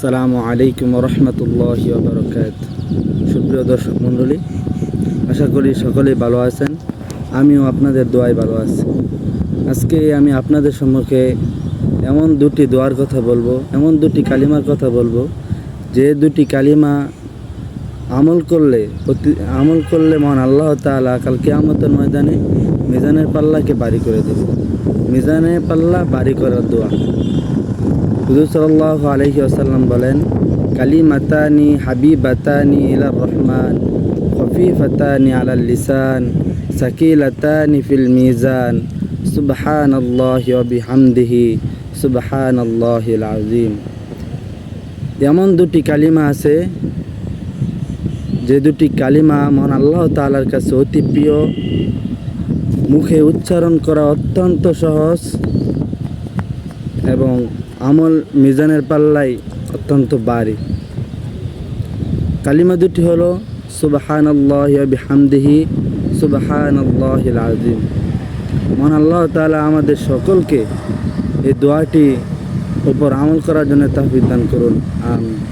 আসসালামু আলাইকুম রহমতুল্লাহ বরকাত সুপ্রিয় দর্শক মণ্ডলী, আশা করি সকলেই ভালো আছেন, আমিও আপনাদের দোয়ায় ভালো আছি। আজকে আমি আপনাদের সম্মুখে এমন দুটি দোয়ার কথা বলব, এমন দুটি কালিমার কথা বলব, যে দুটি কালিমা আমল করলে আমল করলে মহান আল্লাহ তাআলা কাল কিয়ামতের ময়দানে মিজানের পাল্লাকে বাড়ি করে দেবে। মিজানের পাল্লা বাড়ি করার দোয়া। হুজুর সাল্লাহ আলহি আসাল্লাম বলেন, কালিমাতানি হাবিবাতানি ইলার রহমান, খফিফাতানি আলাল লিসান, সাকিলাতানি ফিল মিজান সুবহান আল্লাহ বিহামদিহি সুবহান আল্লাহিল আজিম এমন দুটি কালিমা আছে, যে দুটি কালিমা মহান আল্লাহ তাআলার কাছে অতি প্রিয়। মুখে উচ্চারণ করা অত্যন্ত সহজ এবং আমল মিজানের পাল্লাই অত্যন্ত বাড়ি। কালিমা দুটি হলো সুবাহান আল্লাহ বিহামদিহি সুবাহান আল্লাহিল আজিম মহান আল্লাহ তালা আমাদের সকলকে এই দোয়াটি উপর আমল করার জন্য তা বিদান করুন। আমিন।